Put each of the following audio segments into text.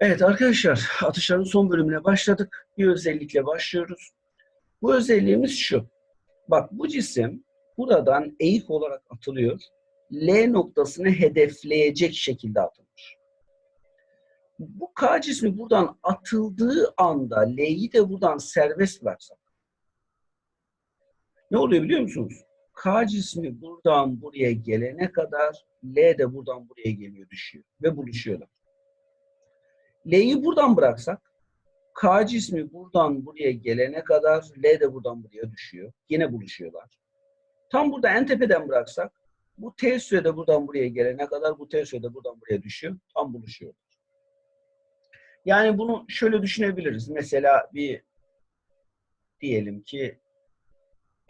Evet arkadaşlar, atışların son bölümüne başladık. Bir özellikle başlıyoruz. Bu özelliğimiz şu. Bak bu cisim buradan eğik olarak atılıyor. L noktasını hedefleyecek şekilde atılmış. Bu K cismi buradan atıldığı anda L'yi de buradan serbest bıraksak ne oluyor biliyor musunuz? K cismi buradan buraya gelene kadar L de buradan buraya geliyor, düşüyor ve buluşuyorlar. L'yi buradan bıraksak K cismi buradan buraya gelene kadar L de buradan buraya düşüyor. Yine buluşuyorlar. Tam burada en tepeden bıraksak bu T sürede buradan buraya gelene kadar bu T sürede buradan buraya düşüyor. Tam buluşuyorlar. Yani bunu şöyle düşünebiliriz. Mesela bir diyelim ki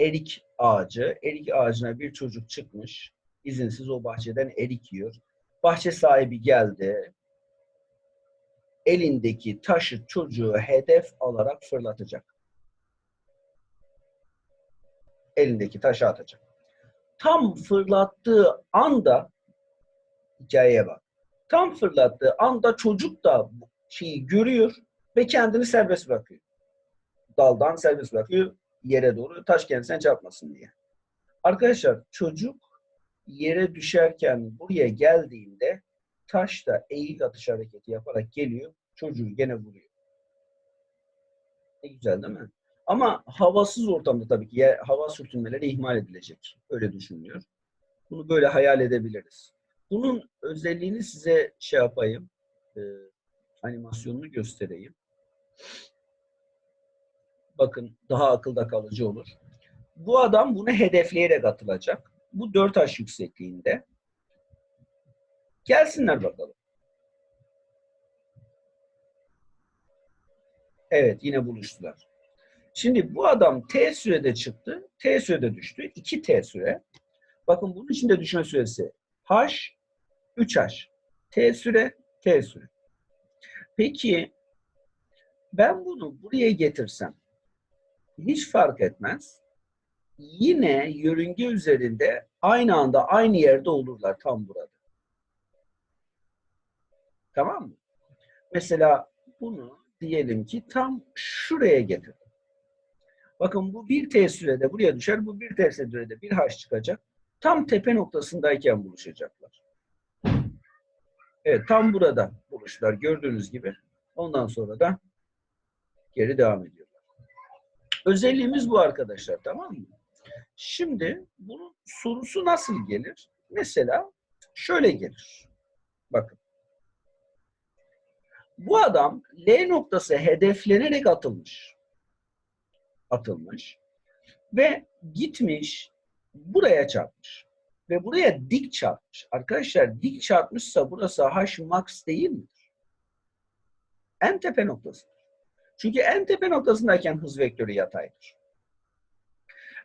erik ağacı. Erik ağacına bir çocuk çıkmış. izinsiz o bahçeden erik yiyor. Bahçe sahibi geldi. Elindeki taşı çocuğu hedef alarak fırlatacak. Elindeki taşı atacak. Tam fırlattığı anda hikayeye bak. Tam fırlattığı anda çocuk da şeyi görüyor ve kendini serbest bırakıyor. Daldan serbest bırakıyor yere doğru taş kendisine çarpmasın diye. Arkadaşlar çocuk yere düşerken buraya geldiğinde taş da eğik atış hareketi yaparak geliyor. Çocuğu gene vuruyor. Ne güzel değil mi? Ama havasız ortamda tabii ki hava sürtünmeleri ihmal edilecek. Öyle düşünülüyor. Bunu böyle hayal edebiliriz. Bunun özelliğini size şey yapayım. E, animasyonunu göstereyim. Bakın daha akılda kalıcı olur. Bu adam bunu hedefleyerek atılacak. Bu 4 taş yüksekliğinde. Gelsinler bakalım. Evet yine buluştular. Şimdi bu adam T sürede çıktı. T sürede düştü. 2 T süre. Bakın bunun içinde düşme süresi H, 3H. T süre, T süre. Peki ben bunu buraya getirsem hiç fark etmez. Yine yörünge üzerinde aynı anda aynı yerde olurlar tam burada. Tamam mı? Mesela bunu diyelim ki tam şuraya getirdim. Bakın bu bir T sürede buraya düşer, bu bir T sürede bir H çıkacak. Tam tepe noktasındayken buluşacaklar. Evet, tam burada buluştular gördüğünüz gibi. Ondan sonra da geri devam ediyorlar. Özelliğimiz bu arkadaşlar, tamam mı? Şimdi bunun sorusu nasıl gelir? Mesela şöyle gelir. Bakın. Bu adam L noktası hedeflenerek atılmış. Atılmış. Ve gitmiş buraya çarpmış. Ve buraya dik çarpmış. Arkadaşlar dik çarpmışsa burası H max değil midir? En tepe noktası. Çünkü en tepe noktasındayken hız vektörü yataydır.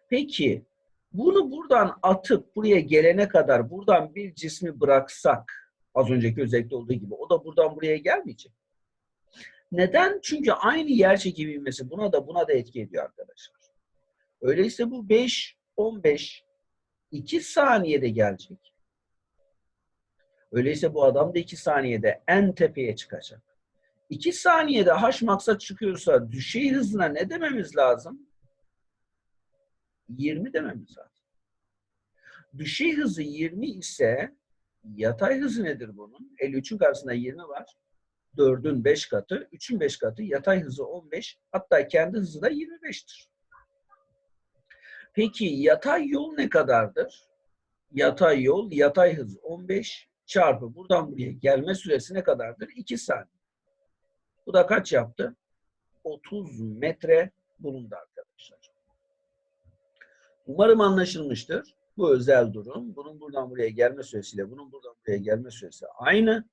Peki bunu buradan atıp buraya gelene kadar buradan bir cismi bıraksak az önceki özellikle olduğu gibi o da buradan buraya gelmeyecek. Neden? Çünkü aynı yer çekimi ivmesi buna da buna da etki ediyor arkadaşlar. Öyleyse bu 5, 15, 2 saniyede gelecek. Öyleyse bu adam da 2 saniyede en tepeye çıkacak. 2 saniyede H maksat çıkıyorsa düşey hızına ne dememiz lazım? 20 dememiz lazım. Düşey hızı 20 ise yatay hızı nedir bunun? 53'ün karşısında 20 var. 4'ün 5 katı, 3'ün 5 katı, yatay hızı 15, hatta kendi hızı da 25'tir. Peki yatay yol ne kadardır? Yatay yol, yatay hız 15 çarpı buradan buraya gelme süresi ne kadardır? 2 saniye. Bu da kaç yaptı? 30 metre bulundu arkadaşlar. Umarım anlaşılmıştır. Bu özel durum. Bunun buradan buraya gelme süresiyle bunun buradan buraya gelme süresi aynı.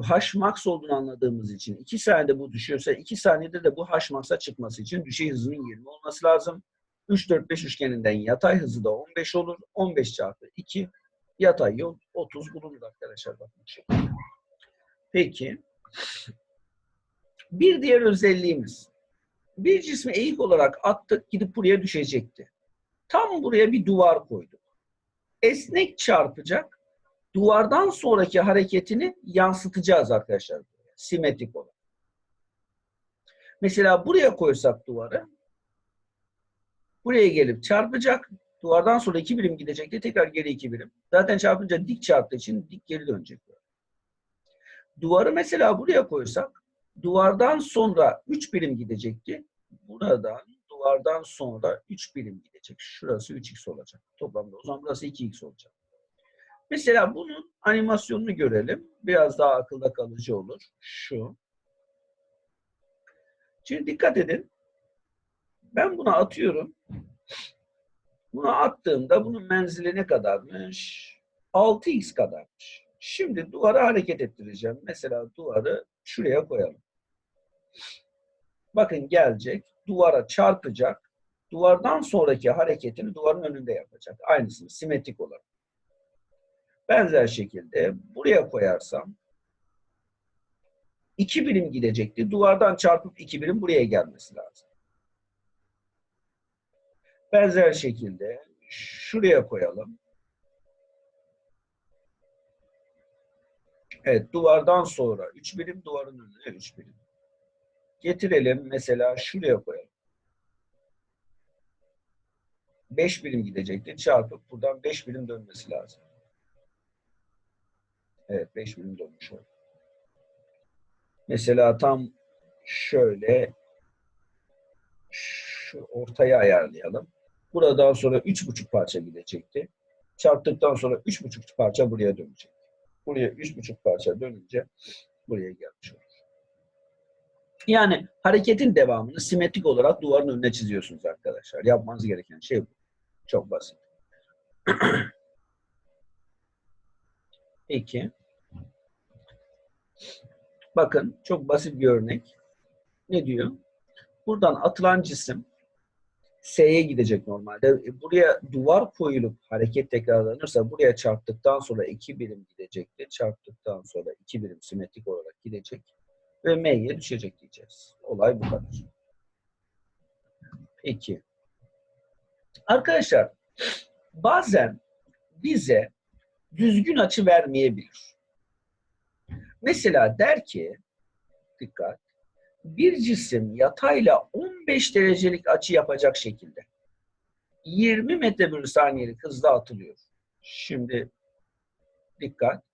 H max olduğunu anladığımız için 2 saniyede bu düşüyorsa 2 saniyede de bu H max'a çıkması için düşey hızının 20 olması lazım. 3, 4, 5 üçgeninden yatay hızı da 15 olur. 15 çarpı 2 yatay yol 30 bulunur arkadaşlar. Bakın. Peki. Bir diğer özelliğimiz. Bir cismi eğik olarak attık gidip buraya düşecekti. Tam buraya bir duvar koyduk. Esnek çarpacak. Duvardan sonraki hareketini yansıtacağız arkadaşlar. Simetrik olan. Mesela buraya koysak duvarı buraya gelip çarpacak. Duvardan sonra iki birim gidecekti. Tekrar geri iki birim. Zaten çarpınca dik çarptığı için dik geri dönecek. Duvarı mesela buraya koysak duvardan sonra 3 birim gidecekti. Buradan duvardan sonra 3 birim gidecek. Şurası 3x olacak. Toplamda o zaman burası 2x olacak. Mesela bunun animasyonunu görelim. Biraz daha akılda kalıcı olur. Şu. Şimdi dikkat edin. Ben buna atıyorum. Buna attığımda bunun menzili ne kadarmış? 6x kadarmış. Şimdi duvarı hareket ettireceğim. Mesela duvarı şuraya koyalım. Bakın gelecek, duvara çarpacak. Duvardan sonraki hareketini duvarın önünde yapacak. Aynısını simetrik olarak. Benzer şekilde buraya koyarsam iki birim gidecekti. Duvardan çarpıp iki birim buraya gelmesi lazım. Benzer şekilde şuraya koyalım. Evet, duvardan sonra 3 birim, duvarın önüne 3 birim. Getirelim mesela şuraya koyalım. 5 birim gidecekti. Çarpıp buradan 5 birim dönmesi lazım. Evet, 5 birim dönmüş oldu. Mesela tam şöyle şu ortaya ayarlayalım. Buradan sonra 3,5 parça gidecekti. Çarptıktan sonra 3,5 parça buraya dönecek. Buraya 3,5 parça dönünce buraya gelmiş olur. Yani hareketin devamını simetrik olarak duvarın önüne çiziyorsunuz arkadaşlar. Yapmanız gereken şey bu. Çok basit. Peki. Bakın çok basit bir örnek. Ne diyor? Buradan atılan cisim S'ye gidecek normalde. E, Buraya duvar koyulup hareket tekrarlanırsa buraya çarptıktan sonra iki birim gidecektir. Çarptıktan sonra iki birim simetrik olarak gidecek ve M'ye düşecek diyeceğiz. Olay bu kadar. Peki. Arkadaşlar bazen bize düzgün açı vermeyebilir. Mesela der ki dikkat bir cisim yatayla 15 derecelik açı yapacak şekilde 20 metre bölü saniyelik hızla atılıyor. Şimdi dikkat.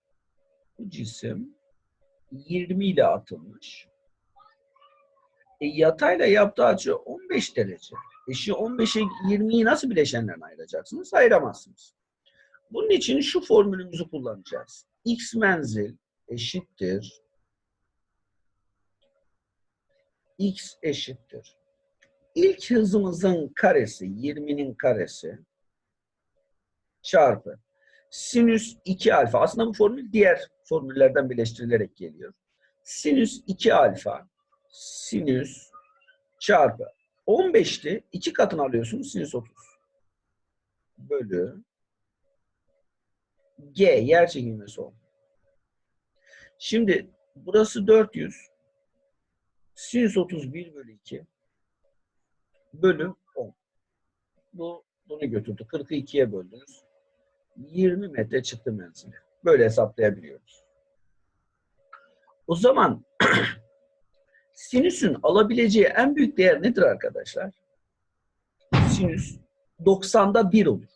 Bu cisim 20 ile atılmış. E, yatayla yaptığı açı 15 derece. E şu 15'e 20'yi nasıl bileşenlerden ayıracaksınız? Ayıramazsınız. Bunun için şu formülümüzü kullanacağız. X menzil eşittir x eşittir. İlk hızımızın karesi, 20'nin karesi çarpı sinüs 2 alfa. Aslında bu formül diğer formüllerden birleştirilerek geliyor. Sinüs 2 alfa sinüs çarpı 15'ti. 2 katını alıyorsunuz sinüs 30. Bölü G yer çekilmesi 10. Şimdi burası 400. Sinüs 31 bölü 2 bölü 10. Bu, bunu götürdü. 40'ı 2'ye böldünüz. 20 metre çıktı menzili. Böyle hesaplayabiliyoruz. O zaman sinüsün alabileceği en büyük değer nedir arkadaşlar? Sinüs 90'da 1 olur.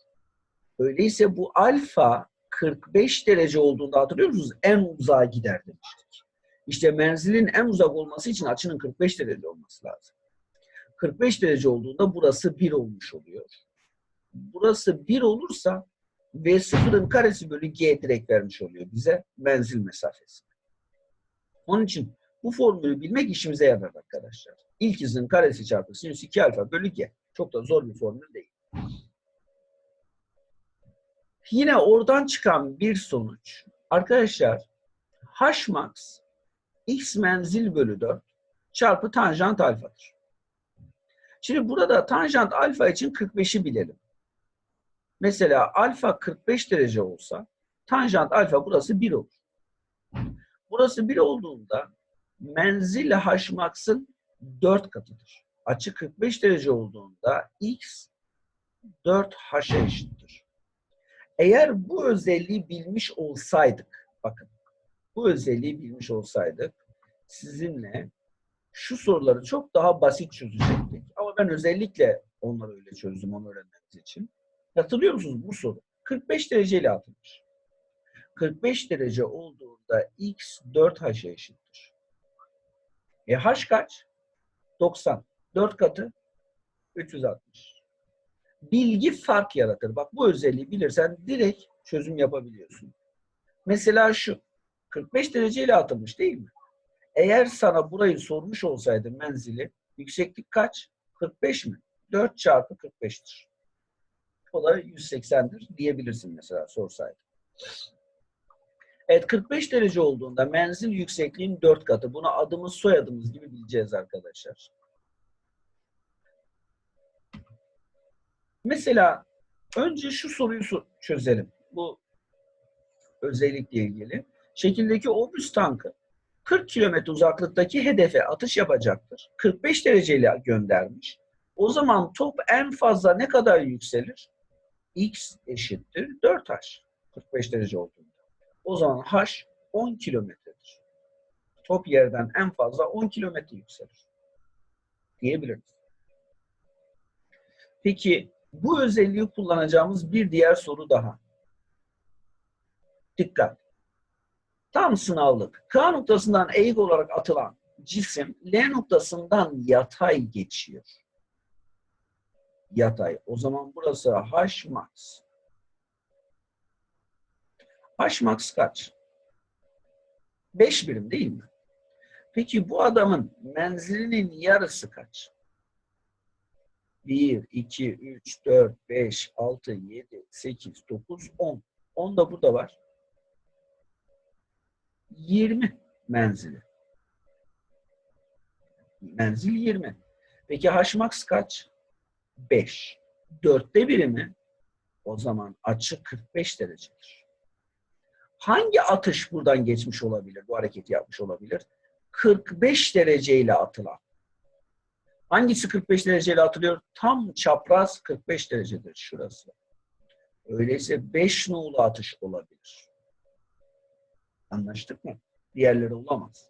Öyleyse bu alfa 45 derece olduğunda hatırlıyor musunuz? En uzağa gider demiştik. İşte menzilin en uzak olması için açının 45 derece olması lazım. 45 derece olduğunda burası 1 olmuş oluyor. Burası 1 olursa V0'ın karesi bölü G direkt vermiş oluyor bize menzil mesafesi. Onun için bu formülü bilmek işimize yarar arkadaşlar. İlk hızın karesi çarpı sinüs 2 alfa bölü G. Çok da zor bir formül değil. Yine oradan çıkan bir sonuç. Arkadaşlar H max x menzil bölü 4 çarpı tanjant alfadır. Şimdi burada tanjant alfa için 45'i bilelim. Mesela alfa 45 derece olsa tanjant alfa burası 1 olur. Burası 1 olduğunda menzil h max'ın 4 katıdır. Açı 45 derece olduğunda x 4h'a eşittir. Eğer bu özelliği bilmiş olsaydık, bakın bu özelliği bilmiş olsaydık sizinle şu soruları çok daha basit çözecektik. Ama ben özellikle onları öyle çözdüm onu öğrenmeniz için. Hatırlıyor musunuz bu soru? 45 dereceyle atılmış. 45 derece olduğunda x 4h'a eşittir. E h kaç? 90. 4 katı 360. Bilgi fark yaratır. Bak bu özelliği bilirsen direkt çözüm yapabiliyorsun. Mesela şu 45 dereceyle atılmış değil mi? Eğer sana burayı sormuş olsaydı menzili yükseklik kaç? 45 mi? 4 çarpı 45'tir. O da 180'dir diyebilirsin mesela sorsaydı. Evet 45 derece olduğunda menzil yüksekliğin 4 katı. Bunu adımız soyadımız gibi bileceğiz arkadaşlar. Mesela önce şu soruyu çözelim. Bu özellikle ilgili. Şekildeki obüs tankı 40 kilometre uzaklıktaki hedefe atış yapacaktır. 45 dereceyle göndermiş. O zaman top en fazla ne kadar yükselir? X eşittir 4H. 45 derece olduğunda. O zaman H 10 kilometredir. Top yerden en fazla 10 kilometre yükselir. Diyebiliriz. Peki bu özelliği kullanacağımız bir diğer soru daha. Dikkat. Tam sınavlık. K noktasından eğik olarak atılan cisim L noktasından yatay geçiyor. Yatay. O zaman burası H max. H max kaç? 5 birim değil mi? Peki bu adamın menzilinin yarısı kaç? 1, 2, 3, 4, 5, 6, 7, 8, 9, 10. 10 da burada var. 20 menzili. Menzil 20. Peki H max kaç? 5. Dörtte biri mi? O zaman açı 45 derecedir. Hangi atış buradan geçmiş olabilir? Bu hareketi yapmış olabilir. 45 dereceyle atılan. Hangisi 45 dereceyle atılıyor? Tam çapraz 45 derecedir şurası. Öyleyse 5 nolu atış olabilir. Anlaştık mı? Diğerleri olamaz.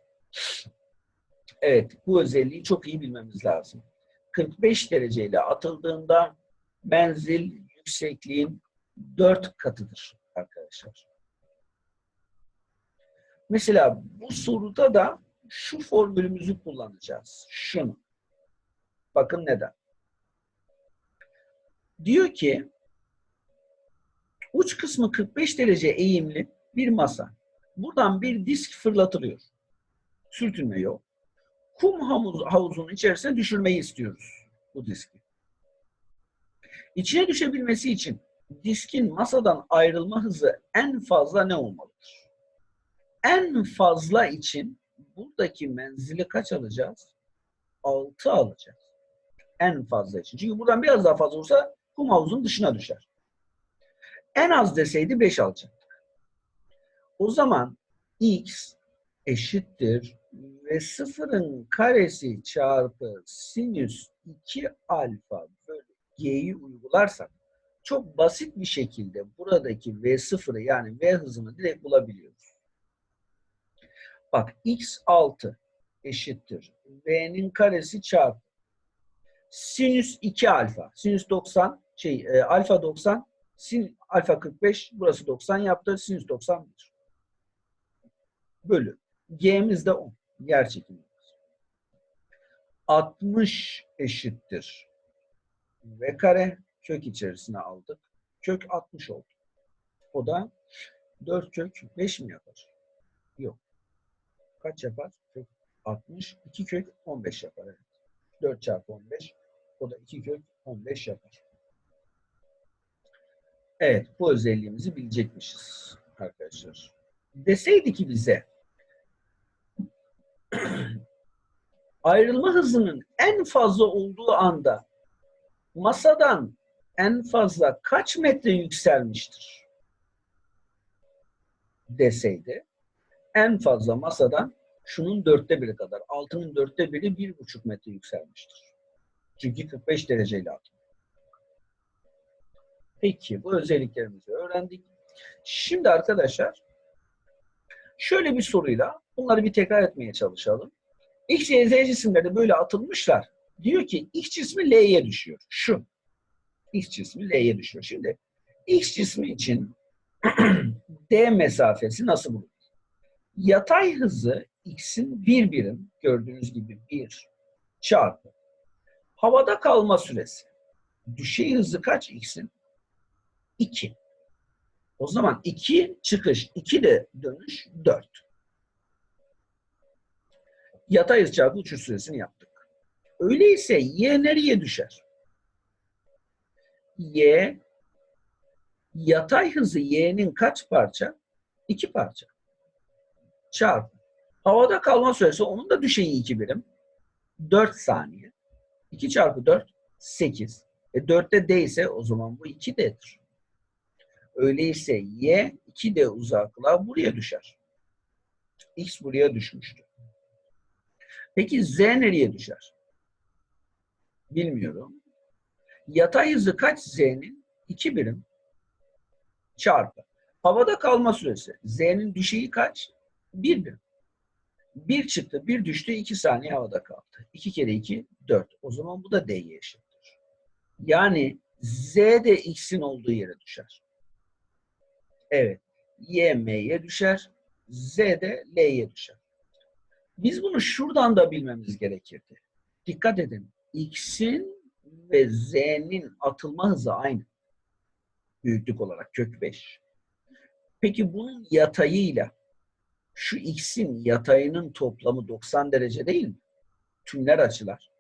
Evet, bu özelliği çok iyi bilmemiz lazım. 45 dereceyle atıldığında menzil yüksekliğin 4 katıdır arkadaşlar. Mesela bu soruda da şu formülümüzü kullanacağız. Şunu. Bakın neden. Diyor ki uç kısmı 45 derece eğimli bir masa. Buradan bir disk fırlatılıyor. Sürtünme yok. Kum havuz, havuzunun içerisine düşürmeyi istiyoruz bu diski. İçine düşebilmesi için diskin masadan ayrılma hızı en fazla ne olmalıdır? En fazla için buradaki menzili kaç alacağız? 6 alacağız. En fazla için. Çünkü buradan biraz daha fazla olursa kum havuzun dışına düşer. En az deseydi 5 alacaktık. O zaman x eşittir ve sıfırın karesi çarpı sinüs 2 alfa bölü g'yi uygularsak çok basit bir şekilde buradaki v sıfırı yani v hızını direkt bulabiliyoruz. Bak x6 eşittir v'nin karesi çarpı sinüs 2 alfa. Sinüs 90 şey e, alfa 90 sin alfa 45 burası 90 yaptı. Sinüs 91 bölü. G'miz de 10. Yer çekimi. 60 eşittir. V kare kök içerisine aldık. Kök 60 oldu. O da 4 kök 5 mi yapar? Yok. Kaç yapar? Kök 60. 2 kök 15 yapar. Evet. 4 çarpı 15. O da 2 kök 15 yapar. Evet. Bu özelliğimizi bilecekmişiz arkadaşlar. Deseydi ki bize ayrılma hızının en fazla olduğu anda masadan en fazla kaç metre yükselmiştir deseydi en fazla masadan şunun dörtte biri kadar. Altının dörtte biri bir buçuk metre yükselmiştir. Çünkü 45 dereceyle atıyor. Peki bu özelliklerimizi öğrendik. Şimdi arkadaşlar Şöyle bir soruyla bunları bir tekrar etmeye çalışalım. X, Y, Z cisimleri böyle atılmışlar. Diyor ki X cismi L'ye düşüyor. Şu. X cismi L'ye düşüyor. Şimdi X cismi için D mesafesi nasıl bulunur? Yatay hızı X'in bir birim gördüğünüz gibi 1 çarpı havada kalma süresi. Düşey hızı kaç X'in? 2. O zaman 2 çıkış, 2 de dönüş 4. Yatay hız çarpı uçuş süresini yaptık. Öyleyse Y nereye düşer? Y yatay hızı Y'nin kaç parça? 2 parça. Çarpı. Havada kalma süresi onun da düşeyi 2 birim. 4 saniye. 2 çarpı 4 8. E 4'te D ise o zaman bu 2D'dir. Öyleyse Y 2D uzaklığa buraya düşer. X buraya düşmüştür. Peki Z nereye düşer? Bilmiyorum. Yatay hızı kaç Z'nin? 2 birim çarpı. Havada kalma süresi. Z'nin düşeyi kaç? 1 birim. 1 çıktı, 1 düştü, 2 saniye havada kaldı. 2 kere 2, 4. O zaman bu da D'ye eşittir. Yani Z de X'in olduğu yere düşer. Evet. Y, M'ye düşer. Z de L'ye düşer. Biz bunu şuradan da bilmemiz gerekirdi. Dikkat edin. X'in ve Z'nin atılma hızı aynı. Büyüklük olarak kök 5. Peki bunun yatayıyla şu x'in yatayının toplamı 90 derece değil mi? Tümler açılar.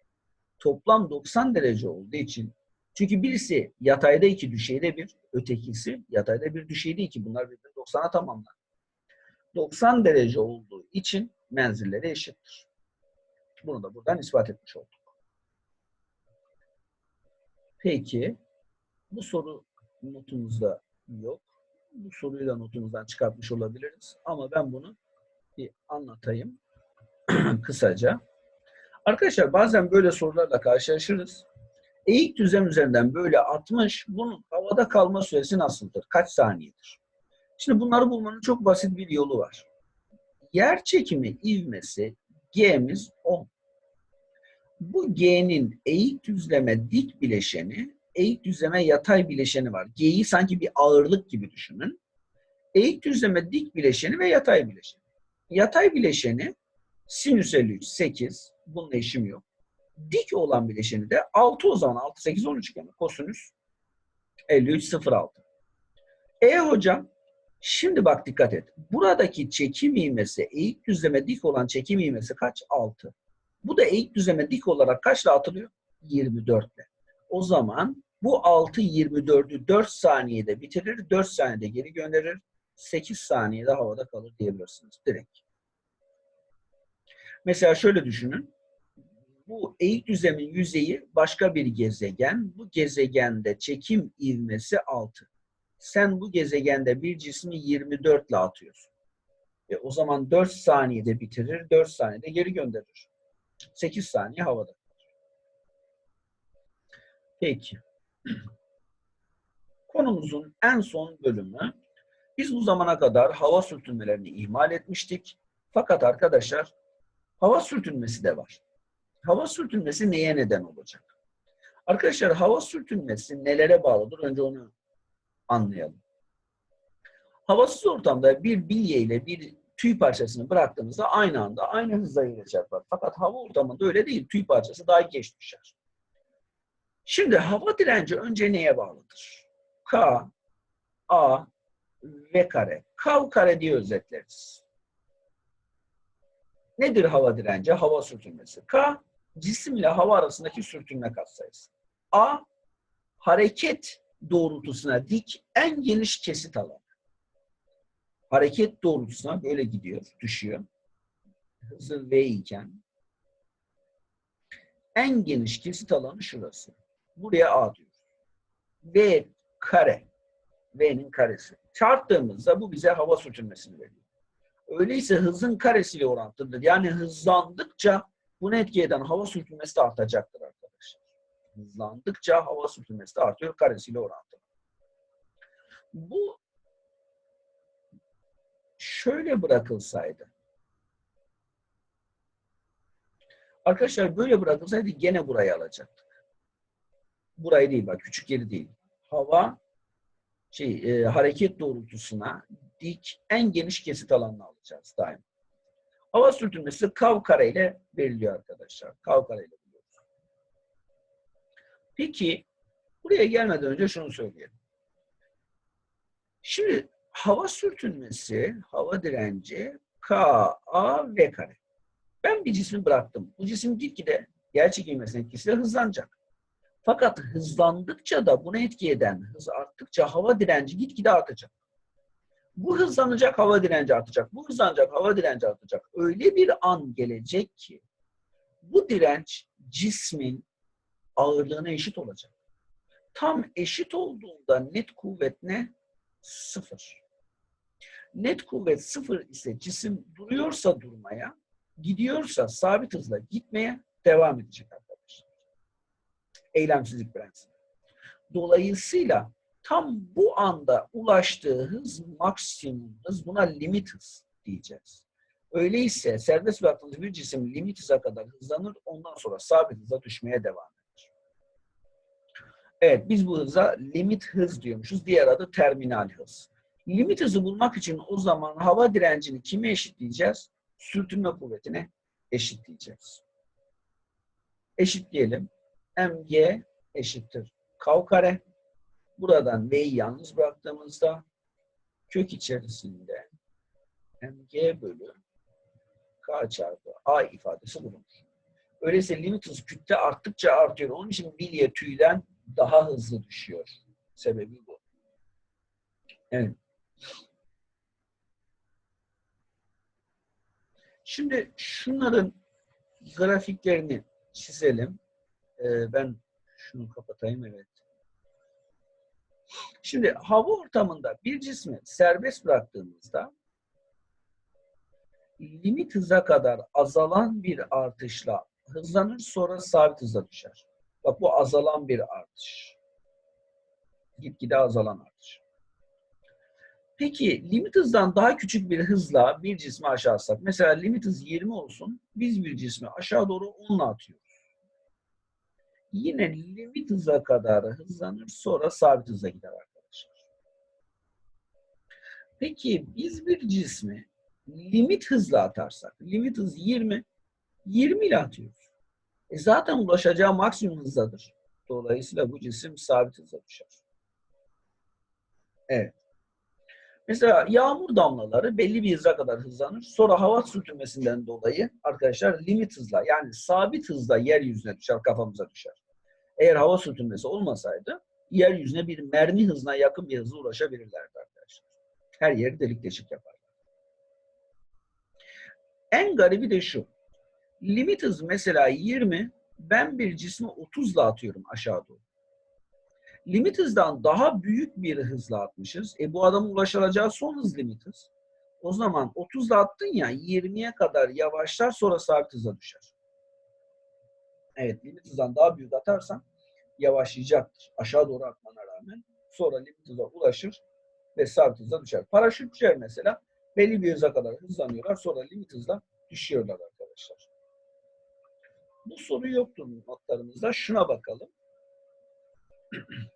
Toplam 90 derece olduğu için çünkü birisi yatayda 2, düşeyde 1, ötekisi yatayda 1, düşeyde 2. Bunlar birbirini 90'a tamamlar. 90 derece olduğu için menzilleri eşittir. Bunu da buradan ispat etmiş olduk. Peki bu soru notumuzda yok. Bu soruyu da notumuzdan çıkartmış olabiliriz. Ama ben bunu bir anlatayım kısaca. Arkadaşlar bazen böyle sorularla karşılaşırız. Eğik düzlem üzerinden böyle 60, bunun havada kalma süresi nasıldır? Kaç saniyedir? Şimdi bunları bulmanın çok basit bir yolu var. Yer çekimi ivmesi G'miz 10. Bu G'nin eğik düzleme dik bileşeni, eğik düzleme yatay bileşeni var. G'yi sanki bir ağırlık gibi düşünün. Eğik düzleme dik bileşeni ve yatay bileşeni. Yatay bileşeni sinüs 53 8. Bununla işim yok. Dik olan bileşeni de 6 o zaman. 6, 8, 13 gene. Kosinüs 53 0 6. E hocam şimdi bak dikkat et. Buradaki çekim ivmesi eğik düzleme dik olan çekim ivmesi kaç? 6. Bu da eğik düzleme dik olarak kaçla atılıyor? 24 ile. O zaman bu 6 24'ü 4 saniyede bitirir, 4 saniyede geri gönderir. 8 saniyede havada kalır diyebilirsiniz direkt. Mesela şöyle düşünün. Bu eğik düzlemin yüzeyi başka bir gezegen. Bu gezegende çekim ivmesi 6. Sen bu gezegende bir cismi 24 ile atıyorsun. E o zaman 4 saniyede bitirir, 4 saniyede geri gönderir. 8 saniye havada. Peki. Konumuzun en son bölümü biz bu zamana kadar hava sürtünmelerini ihmal etmiştik. Fakat arkadaşlar hava sürtünmesi de var. Hava sürtünmesi neye neden olacak? Arkadaşlar hava sürtünmesi nelere bağlıdır? Önce onu anlayalım. Havasız ortamda bir bilye ile bir tüy parçasını bıraktığınızda aynı anda aynı hızla ile çarpar. Fakat hava ortamında öyle değil. Tüy parçası daha geç düşer. Şimdi hava direnci önce neye bağlıdır? K, A, V kare. K kare diye özetleriz. Nedir hava direnci? Hava sürtünmesi. K, cisim ile hava arasındaki sürtünme katsayısı. A, hareket doğrultusuna dik en geniş kesit alanı. Hareket doğrultusuna böyle gidiyor, düşüyor. Hızı V iken en geniş kesit alanı şurası. Buraya A diyoruz. V kare. V'nin karesi. Çarptığımızda bu bize hava sürtünmesini veriyor. Öyleyse hızın karesiyle orantılıdır. Yani hızlandıkça bunu etki eden hava sürtünmesi de artacaktır arkadaşlar. Hızlandıkça hava sürtünmesi de artıyor karesiyle orantılı. Bu şöyle bırakılsaydı. Arkadaşlar böyle bırakılsaydı gene burayı alacaktık. Burayı değil bak küçük yeri değil. Hava şey e, hareket doğrultusuna dik en geniş kesit alanını alacağız daima. Hava sürtünmesi kav kare ile veriliyor arkadaşlar. Kav kare ile buluyoruz. Peki buraya gelmeden önce şunu söyleyelim. Şimdi hava sürtünmesi, hava direnci K, A, V kare. Ben bir cismi bıraktım. Bu cisim gitgide yer çekilmesinin etkisiyle hızlanacak. Fakat hızlandıkça da buna etki eden hız arttıkça hava direnci gitgide artacak. Bu hızlanacak hava direnci artacak. Bu hızlanacak hava direnci artacak. Öyle bir an gelecek ki bu direnç cismin ağırlığına eşit olacak. Tam eşit olduğunda net kuvvet ne? Sıfır. Net kuvvet sıfır ise cisim duruyorsa durmaya, gidiyorsa sabit hızla gitmeye devam edecek arkadaşlar. Eylemsizlik prensibi. Dolayısıyla tam bu anda ulaştığı hız maksimum hız buna limit hız diyeceğiz. Öyleyse serbest bıraktığınız bir cisim limit hıza kadar hızlanır ondan sonra sabit hıza düşmeye devam eder. Evet biz bu hıza limit hız diyormuşuz. Diğer adı terminal hız. Limit hızı bulmak için o zaman hava direncini kime eşitleyeceğiz? Sürtünme kuvvetine eşitleyeceğiz. Eşitleyelim. mg eşittir kav kare. Buradan v'yi yalnız bıraktığımızda kök içerisinde mg bölü k çarpı a ifadesi bulunur. Öyleyse limit hızı kütle arttıkça artıyor. Onun için bilye tüyden daha hızlı düşüyor. Sebebi bu. Evet. Şimdi şunların grafiklerini çizelim. Ee, ben şunu kapatayım evet. Şimdi hava ortamında bir cismi serbest bıraktığımızda limit hıza kadar azalan bir artışla hızlanır sonra sabit hıza düşer. Bak bu azalan bir artış. Gitgide azalan artış. Peki limit hızdan daha küçük bir hızla bir cismi aşağı atsak. Mesela limit hız 20 olsun. Biz bir cismi aşağı doğru 10 atıyoruz. Yine limit hıza kadar hızlanır sonra sabit hıza gider arkadaşlar. Peki biz bir cismi limit hızla atarsak. Limit hız 20. 20 ile atıyoruz. E zaten ulaşacağı maksimum hızdadır. Dolayısıyla bu cisim sabit hıza düşer. Evet. Mesela yağmur damlaları belli bir hıza kadar hızlanır. Sonra hava sürtünmesinden dolayı arkadaşlar limit hızla yani sabit hızla yeryüzüne düşer, kafamıza düşer. Eğer hava sürtünmesi olmasaydı yeryüzüne bir mermi hızına yakın bir hızla ulaşabilirlerdi arkadaşlar. Her yeri delik deşik yapar. En garibi de şu. Limit hız mesela 20, ben bir cismi 30 ile atıyorum aşağı doğru. Limit hızdan daha büyük bir hızla atmışız. E bu adamın ulaşılacağı son hız limit hız. O zaman 30 ile attın ya 20'ye kadar yavaşlar sonra sabit hıza düşer. Evet limit hızdan daha büyük atarsan yavaşlayacaktır. Aşağı doğru atmana rağmen. Sonra limit hıza ulaşır ve sabit hıza düşer. Paraşütçüler mesela belli bir hıza kadar hızlanıyorlar. Sonra limit hızla düşüyorlar arkadaşlar. Bu soru yoktur notlarımızda. Şuna bakalım.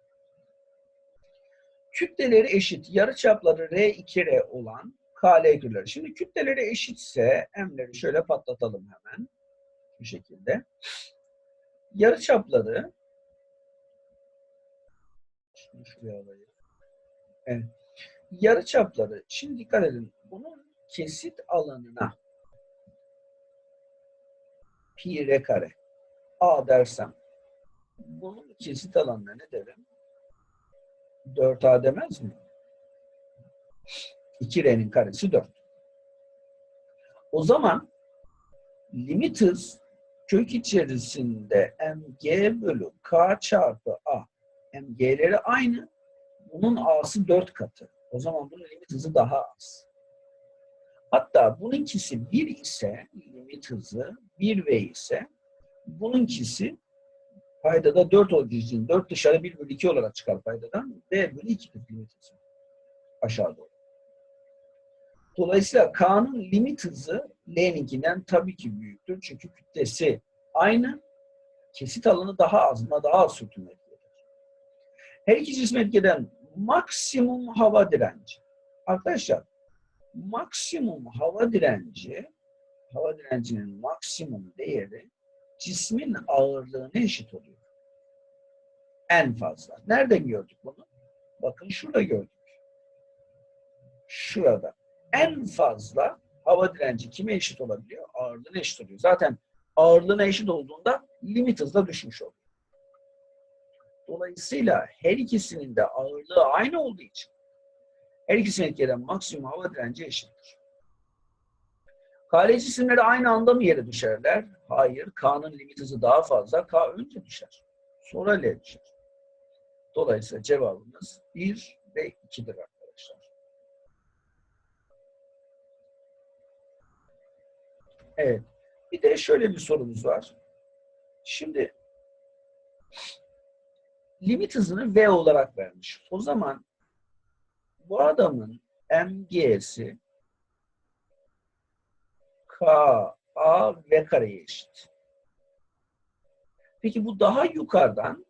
kütleleri eşit, yarıçapları R2R olan KL kütleleri. Şimdi kütleleri eşitse M'leri şöyle patlatalım hemen. Bu şekilde. Yarıçapları şunu şuraya alayım. Evet. Yarıçapları şimdi dikkat edin. Bunun kesit alanına pi r kare a dersem bunun kesit alanına ne derim? 4a demez mi? 2r'nin karesi 4. O zaman limit hız kök içerisinde mg bölü k çarpı a. mg'leri aynı. Bunun a'sı 4 katı. O zaman bunun limit hızı daha az. Hatta bununkisi 1 ise limit hızı 1v ise bununkisi paydada 4 olduğu için 4 dışarı 1 bölü 2 olarak çıkar paydadan. V bölü 2 limit hızı. Aşağı doğru. Dolayısıyla K'nın limit hızı L'ninkinden tabii ki büyüktür. Çünkü kütlesi aynı. Kesit alanı daha az, daha az sürtünme etkiler. Her iki cisme etkeden maksimum hava direnci. Arkadaşlar maksimum hava direnci hava direncinin maksimum değeri cismin ağırlığına eşit oluyor. En fazla. Nerede gördük bunu? Bakın şurada gördük. Şurada. En fazla hava direnci kime eşit olabiliyor? Ağırlığına eşit oluyor. Zaten ağırlığına eşit olduğunda limit hızla düşmüş oluyor. Dolayısıyla her ikisinin de ağırlığı aynı olduğu için her ikisinin etkilenen maksimum hava direnci eşittir. KL cisimleri aynı anda mı yere düşerler? Hayır. K'nın limit hızı daha fazla. K önce düşer. Sonra L düşer. Dolayısıyla cevabımız 1 ve 2'dir arkadaşlar. Evet. Bir de şöyle bir sorumuz var. Şimdi limit hızını V olarak vermiş. O zaman bu adamın MG'si K, A, V kareye eşit. Peki bu daha yukarıdan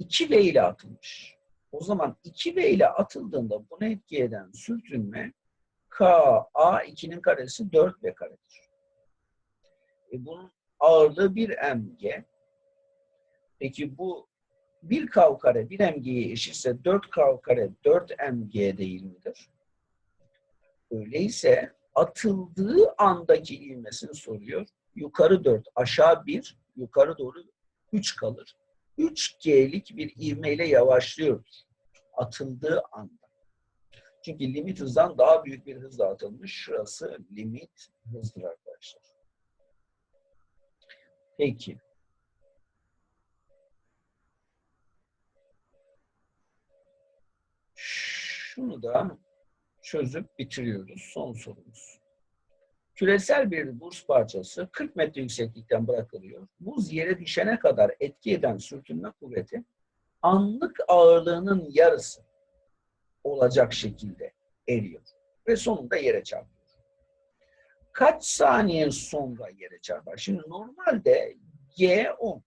2V ile atılmış. O zaman 2V ile atıldığında bunu etki eden sürtünme K, A, 2'nin karesi 4V karedir. E bunun ağırlığı 1 mg. Peki bu 1 kav kare 1 mg'ye eşitse 4 kav kare 4 mg değil midir? Öyleyse atıldığı andaki ivmesini soruyor. Yukarı 4, aşağı 1, yukarı doğru 3 kalır. 3G'lik bir ivmeyle yavaşlıyordur. Atıldığı anda. Çünkü limit hızdan daha büyük bir hızla atılmış. Şurası limit hızdır. Peki. Şunu da çözüp bitiriyoruz. Son sorumuz. Küresel bir buz parçası 40 metre yükseklikten bırakılıyor. Buz yere düşene kadar etki eden sürtünme kuvveti anlık ağırlığının yarısı olacak şekilde eriyor. Ve sonunda yere çarpıyor. Kaç saniye sonra yere çarpar? Şimdi normalde G 10.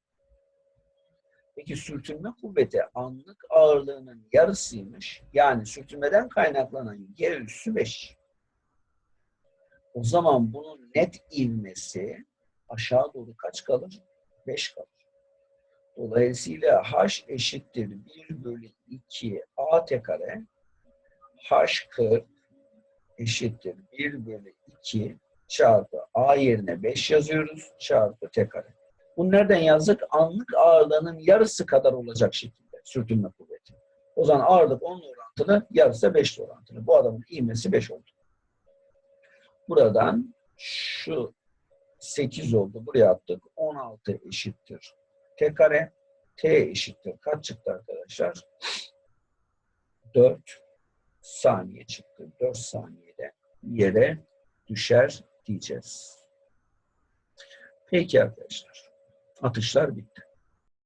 Peki sürtünme kuvveti anlık ağırlığının yarısıymış. Yani sürtünmeden kaynaklanan G üssü 5. O zaman bunun net ivmesi aşağı doğru kaç kalır? 5 kalır. Dolayısıyla H eşittir 1 bölü 2 AT kare. H 40 eşittir 1 bölü 2 çarpı A yerine 5 yazıyoruz çarpı T kare. Bunu nereden yazdık? Anlık ağırlığının yarısı kadar olacak şekilde sürtünme kuvveti. O zaman ağırlık 10 orantılı, yarısı 5 orantılı. Bu adamın ivmesi 5 oldu. Buradan şu 8 oldu. Buraya attık. 16 eşittir. T kare. T eşittir. Kaç çıktı arkadaşlar? 4 saniye çıktı. 4 saniyede yere düşer diyeceğiz. Peki arkadaşlar. Atışlar bitti.